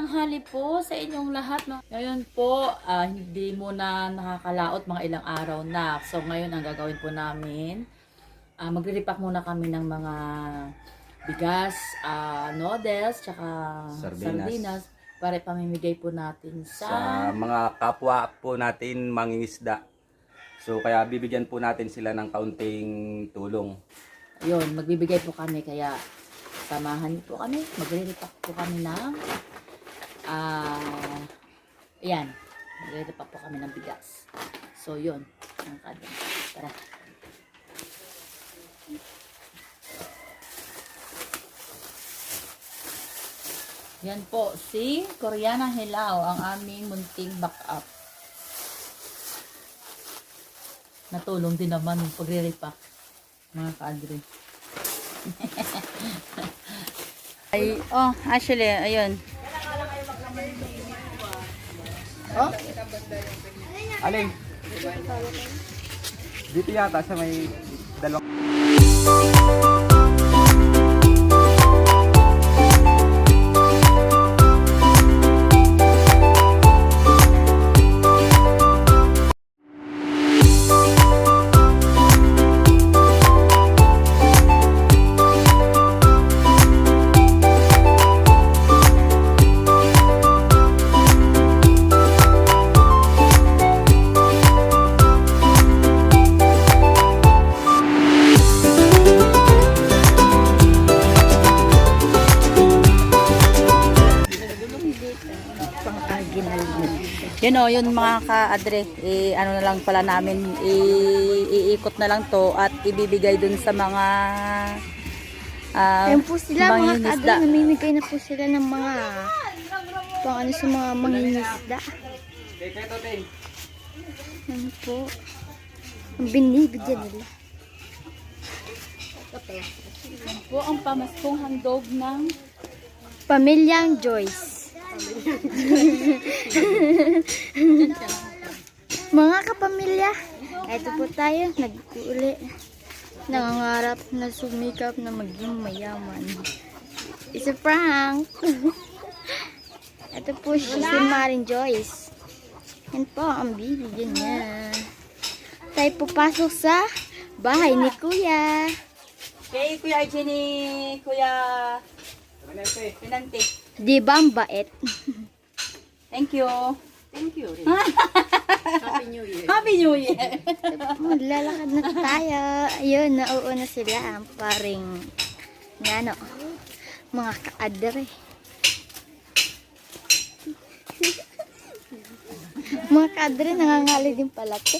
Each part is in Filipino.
Tanghali po sa inyong lahat. No? Ngayon po, ah, hindi muna nakakalaot mga ilang araw na. So ngayon ang gagawin po namin, ah, magre-repack muna kami ng mga bigas, ah, noodles, tsaka Sardinas. sardinas para pamimigay po natin sa sa... mga kapwa po natin mangingisda. So kaya bibigyan po natin sila ng kaunting tulong. Yun, magbibigay po kami kaya samahan niyo po kami. Magre-repack po kami ng ah ayan, magre-repack po kami ng bigas. So yun, ang kada. Tara. Yan po, si Koreana Hilaw, ang aming munting backup. Natulong din naman yung pagre-repack mga kadre. Ay, oh, actually, ayun. Oh, Aling? Dito yata sa may dalawang Yun o, yun mga ka-adre, eh, ano na lang pala namin, i- iikot na lang to at ibibigay dun sa mga ah, Ayun po sila, mga kadol, namimigay na po sila ng mga pang ano sa mga mangingisda. Ayun po. Ang binibigyan nila. po ang pamaskong handog ng Pamilyang Joyce. Mga kapamilya, eto po tayo, nag-uli. Nangangarap na sumikap na maging mayaman. It's a prank. Ito po siya si Maring Joyce. Yan po ang bibigyan niya. Tayo pupasok sa bahay ni Kuya. Kay Kuya Jenny, Kuya Pinante. Di ba ang bait? Thank you. Thank you. Happy New Year. Maglalakad na tayo. Ayun, nauuna sila ang paring ano, mga kaadre. mga kaadre, nangangali din pala to.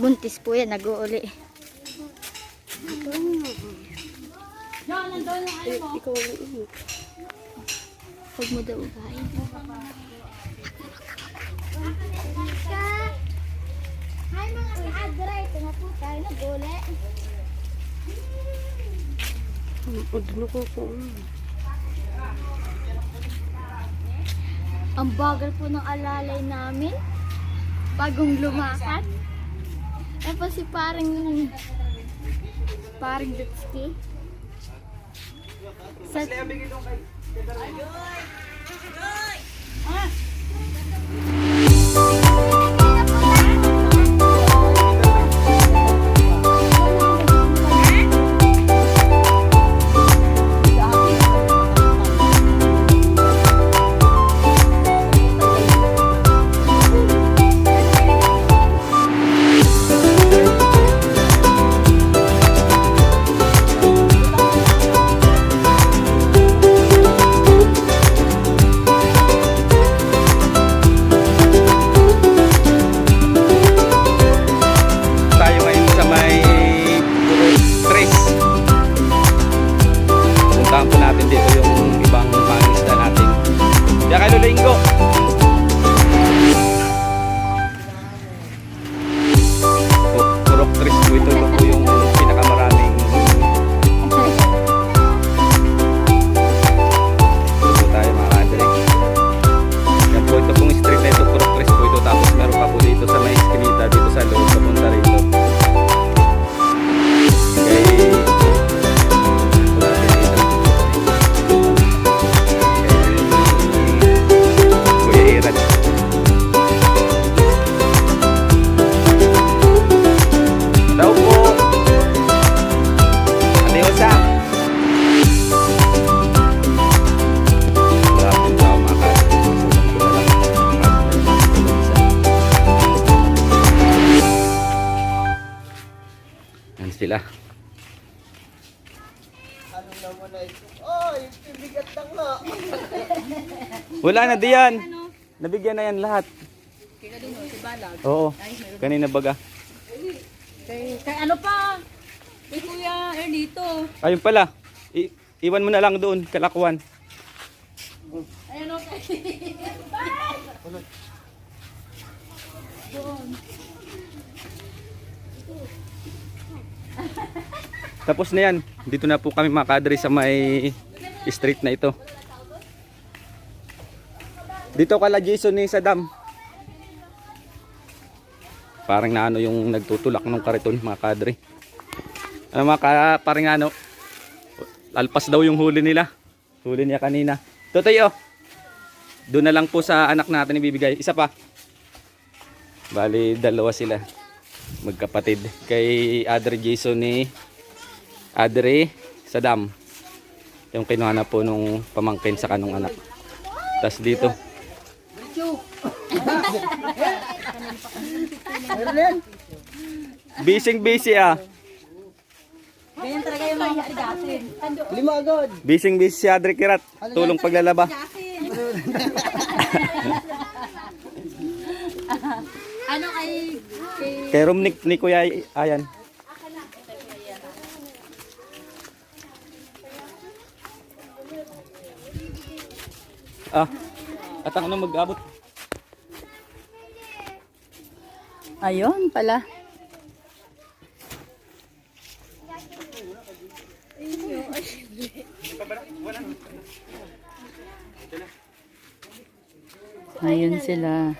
Buntis po yan, nag-uuli. Huwag mo daw ugahin. Hi mga kaadre, ito na po tayo nag-uli. Ang bagal po ng alalay namin. Bagong lumakad. Tapos si parang yun. Parang Dutski. Sa... Ay, Ah! Wala na diyan. Nabigyan na yan lahat. Oo. Kanina baga. Kay, kay ano pa? Kay Kuya Ernito. Ayun pala. I- iwan mo na lang doon, kalakuan. Ayan o kay... Tapos na yan. Dito na po kami makadre sa may street na ito. Dito kala Jason ni Saddam. Parang na ano yung nagtutulak ng kariton mga kadre. Ano mga ka, parang ano. Alpas daw yung huli nila. Huli niya kanina. Totoy oh. Doon na lang po sa anak natin ibibigay. Isa pa. Bali, dalawa sila. Magkapatid. Kay Adre Jason ni Adre Saddam. Yung kinuha na po nung pamangkin sa kanong anak. Tapos dito. Bising busy ah. Ganyan talaga yung mga gasin. Bising busy si Adre Kirat. Tulong paglalaba. Ano kay... kay... Kay room ni, ni Kuya Ayan. Ah, at ang ano mag-abot? Ayun pala. Ayun sila.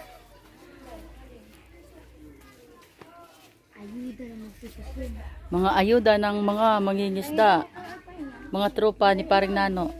Mga ayuda ng mga mangingisda. Mga tropa ni Paring Nano.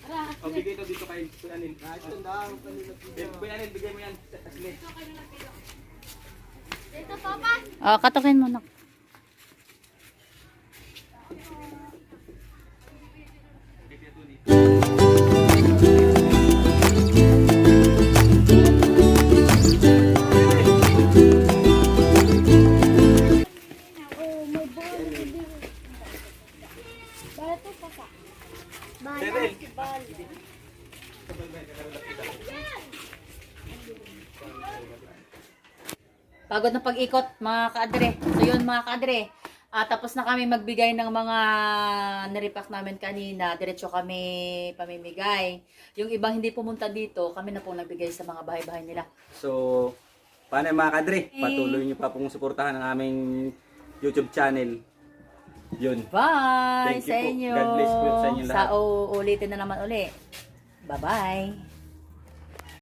O, bigay ito dito kay Kuya Anil. Kuya Anil, bigay mo yan. Asli. Ah, katokin mo na. Pagod na pag-ikot, mga kaadre. So yun, mga kaadre. Ah, tapos na kami magbigay ng mga naripak namin kanina. Diretso kami pamimigay. Yung ibang hindi pumunta dito, kami na po nagbigay sa mga bahay-bahay nila. So, paano mga kadre? Patuloy nyo pa pong suportahan ang aming YouTube channel. Yun. Bye Thank you sa po. inyo. God bless po sa inyo lahat. Sa uulitin na naman uli. Bye-bye.